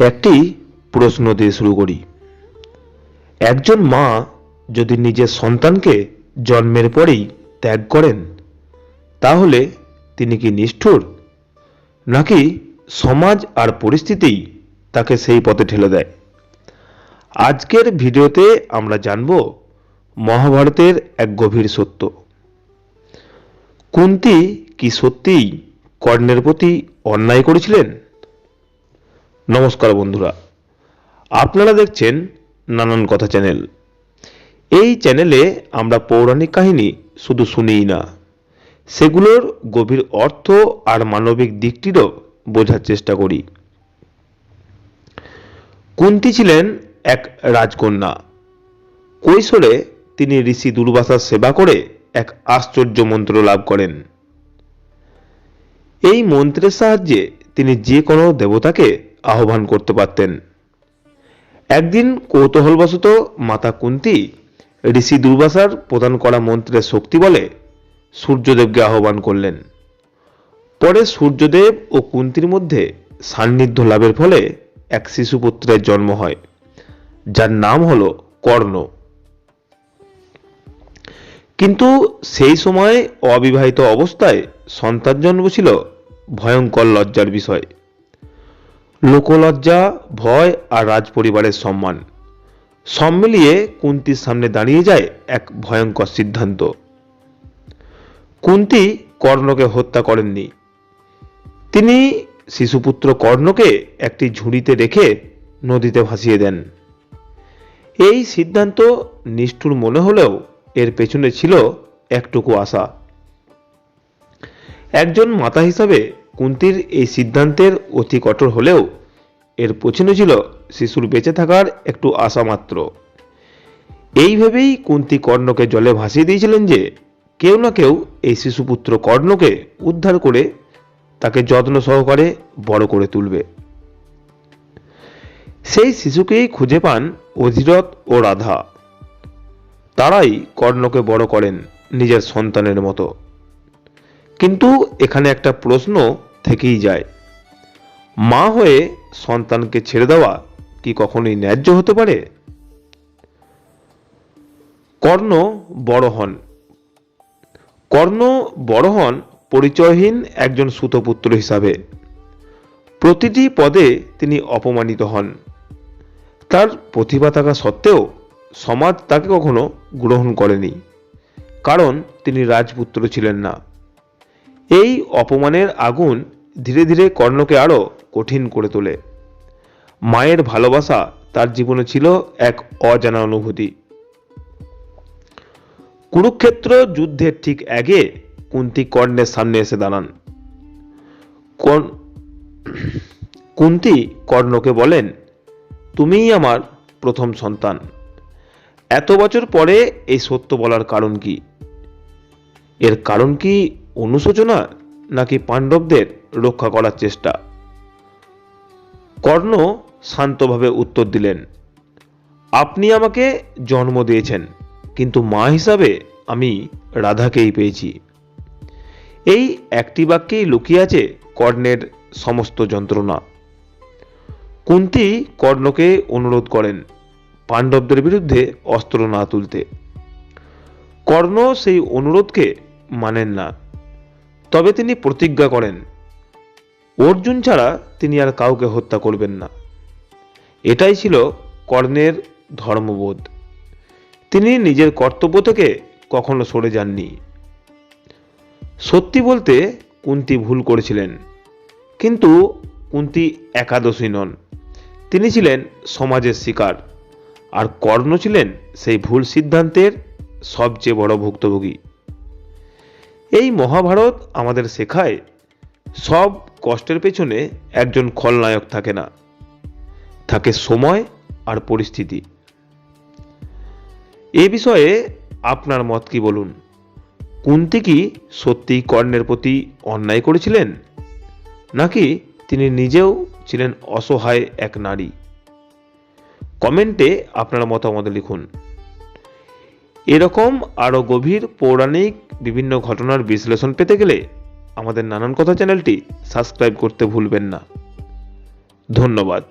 একটি প্রশ্ন দিয়ে শুরু করি। একজন মা যদি নিজের সন্তানকে জন্মের পরেই ত্যাগ করেন, তাহলে তিনি কি নিষ্ঠুর? নাকি সমাজ আর পরিস্থিতিই তাকে সেই পথে ঠেলে দেয়? আজকের ভিডিওতে আমরা জানব মহাভারতের এক গভীর সত্য। কুন্তি কি সত্যিই কর্ণের প্রতি অন্যায় করেছিলেন? নমস্কার বন্ধুরা। আপনারা দেখছেন নানান কথা চ্যানেল। এই চ্যানেলে আমরা পৌরাণিক কাহিনী শুধু শুনিই না, সেগুলোর গভীর অর্থ আর মানবিক দিকটিরও বোঝার চেষ্টা করি। কুন্তি ছিলেন এক রাজকন্যা। কৈশোরে তিনি ঋষি দুর্বাসার সেবা করে এক আশ্চর্য মন্ত্র লাভ করেন। এই মন্ত্রের সাহায্যে তিনি যে কোনো দেবতাকে আহ্বান করতে পারতেন। একদিন কৌতূহলবশত মাতা কুন্তি ঋষি দুর্বাসার প্রদান করা মন্ত্রের শক্তি বলে সূর্যদেবকে আহ্বান করলেন। পরে সূর্যদেব ও কুন্তির মধ্যে সান্নিধ্য লাভের ফলে এক শিশুপুত্রের জন্ম হয়, যার নাম হল কর্ণ। কিন্তু সেই সময় অবিবাহিত অবস্থায় সন্তান জন্ম ছিল ভয়ঙ্কর লজ্জার বিষয়। লোকলজ্জা, ভয় আর রাজপরিবারের সম্মান। সব মিলিয়ে কুন্তির সামনে দাঁড়িয়ে যায় এক ভয়ঙ্কর সিদ্ধান্ত। কুন্তি কর্ণকে হত্যা করেননি। তিনি শিশুপুত্র কর্ণকে একটি ঝুড়িতে রেখে নদীতে ভাসিয়ে দেন। এই সিদ্ধান্ত নিষ্ঠুর মনে হলেও এর পেছনে ছিল একটুকু আশা। একজন মাতা হিসাবে কুন্তির এই সিদ্ধান্তের অতি কঠোর হলেও এর পেছনে ছিল শিশুর বেঁচে থাকার একটু আশা মাত্র। এই ভেবেই কুন্তি কর্ণকে জলে ভাসিয়ে দিয়েছিলেন যে কেউ না কেউ এই শিশুপুত্র কর্ণকে উদ্ধার করে তাকে যত্ন সহকারে বড় করে তুলবে। সেই শিশুকেই খুঁজে পান অধিরথ ও রাধা। তারাই কর্ণকে বড় করেন নিজের সন্তানের মতো। কিন্তু এখানে একটা প্রশ্ন থেকেই যায়। মা হয়ে সন্তানকে ছেড়ে দেওয়া কি কখনোই ন্যায্য হতে পারে? কর্ণ বড় হন। কর্ণ বড় হন পরিচয়হীন একজন সুতপুত্র হিসাবে। প্রতিটি পদে তিনি অপমানিত হন। তার প্রতিভা থাকা সত্ত্বেও সমাজ তাকে কখনো গ্রহণ করেনি। কারণ তিনি রাজপুত্র ছিলেন না। এই অপমানের আগুন ধীরে ধীরে কর্ণকে আরও কঠিন করে তোলে। মায়ের ভালোবাসা তার জীবনে ছিল এক অজানা অনুভূতি। কুরুক্ষেত্র যুদ্ধের ঠিক আগে কুন্তি কর্ণের সামনে এসে দাঁড়ান। কুন্তি কর্ণকে বলেন, তুমিই আমার প্রথম সন্তান। এত বছর পরে এই সত্য বলার কারণ কি? এর কারণ কি অনুশোচনা নাকি পাণ্ডবদের রক্ষা করার চেষ্টা? কর্ণ শান্তভাবে উত্তর দিলেন, আপনি আমাকে জন্ম দিয়েছেন, কিন্তু মা হিসাবে আমি রাধাকেই পেয়েছি। এই একটি বাক্যেই লুকিয়ে আছে কর্ণের সমস্ত যন্ত্রণা। কুন্তি কর্ণকে অনুরোধ করেন পাণ্ডবদের বিরুদ্ধে অস্ত্র না তুলতে। কর্ণ সেই অনুরোধকে মানেন না। তবে তিনি প্রতিজ্ঞা করেন, অর্জুন ছাড়া তিনি আর কাউকে হত্যা করবেন না। এটাই ছিল কর্ণের ধর্মবোধ। তিনি নিজের কর্তব্য থেকে কখনো সরে যাননি। সত্যি বলতে কুন্তি ভুল করেছিলেন, কিন্তু কুন্তি একাদশী নন। তিনি ছিলেন সমাজের শিকার, আর কর্ণ ছিলেন সেই ভুল সিদ্ধান্তের সবচেয়ে বড় ভুক্তভোগী। এই মহাভারত আমাদের শেখায়, সব কষ্টের পেছনে একজন খলনায়ক থাকে না। থাকে সময় আর পরিস্থিতি। এ বিষয়ে আপনার মত কি বলুন? কুন্তি কি সত্যিই কর্ণের প্রতি অন্যায় করেছিলেন? নাকি তিনি নিজেও ছিলেন অসহায় এক নারী? কমেন্টে আপনার মতামত লিখুন। এরকম আরও গভীর পৌরাণিক বিভিন্ন ঘটনার বিশ্লেষণ পেতে গেলে আমাদের নানান কথা চ্যানেলটি সাবস্ক্রাইব করতে ভুলবেন না। ধন্যবাদ।